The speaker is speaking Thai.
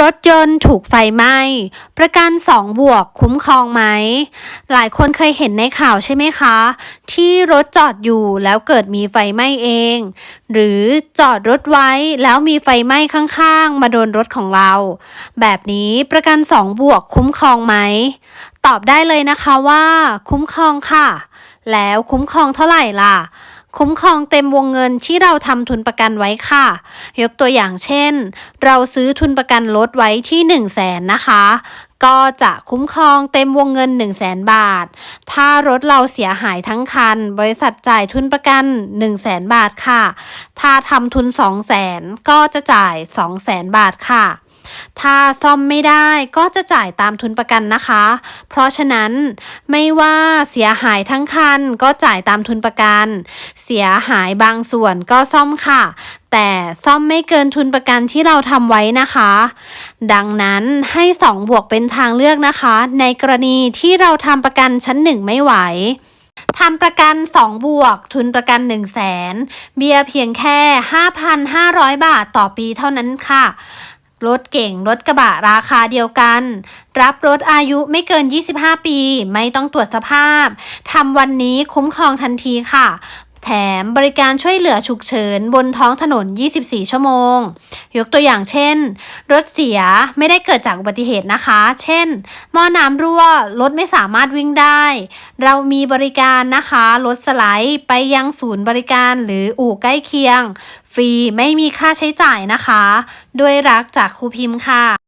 รถยนต์ถูกไฟไหม้ ประกัน2บวกคุ้มครองไหม หลายคนเคยเห็นในข่าวใช่ไหมคะ ที่รถจอดอยู่แล้วเกิดมีไฟไหม้เอง หรือจอดรถไว้แล้วมีไฟไหม้ข้างๆ มาโดนรถของเรา แบบนี้ประกัน2บวกคุ้มครองไหม ตอบได้เลยนะคะว่า คุ้มครองค่ะ แล้วคุ้มครองเท่าไหร่ล่ะ คุ้มครองเต็มวงเงินที่เราทำทุนประกันไว้ค่ะ ยกตัวอย่างเช่น เราซื้อทุนประกันรถไว้ที่ 1 0 0 0 0แสนนะคะ ก็จะคุ้มครองเต็มวงเงิน 1 0 0 0 0แสนบาท ถ้ารถเราเสียหายทั้งคัน บริษัทจ่ายทุนประกัน 1 0 0 0 0แสนบาทค่ะ ถ้าทำทุน 2 0 0 0 0 0ก็จะจ่าย 2 0 0 0 0 0บาทค่ะ ถ้าซ่อมไม่ได้ก็จะจ่ายตามทุนประกันนะคะ เพราะฉะนั้นไม่ว่าเสียหายทั้งคันก็จ่ายตามทุนประกัน เสียหายบางส่วนก็ซ่อมค่ะ แต่ซ่อมไม่เกินทุนประกันที่เราทำไว้นะคะ ดังนั้นให้ 2 บวกเป็นทางเลือกนะคะ ในกรณีที่เราทำประกันชั้น 1 ไม่ไหวทำประกัน 2 บวก ทุนประกัน 1 0 0 0 0แสนเบียเพียงแค่ 5,500 บาทต่อปีเท่านั้นค่ะ รถเก่ง รถกระบะราคาเดียวกัน รับรถอายุไม่เกิน 25 ปี ไม่ต้องตรวจสภาพทำวันนี้คุ้มครองทันทีค่ะ แถมบริการช่วยเหลือฉุกเฉินบนท้องถนน 24 ชั่วโมง ยกตัวอย่างเช่น รถเสียไม่ได้เกิดจากอุบัติเหตุนะคะ เช่น หม้อน้ำรั่ว รถไม่สามารถวิ่งได้ เรามีบริการนะคะ รถสไลด์ไปยังศูนย์บริการหรืออู่ใกล้เคียง ฟรีไม่มีค่าใช้จ่ายนะคะ ด้วยรักจากครูพิมพ์ค่ะ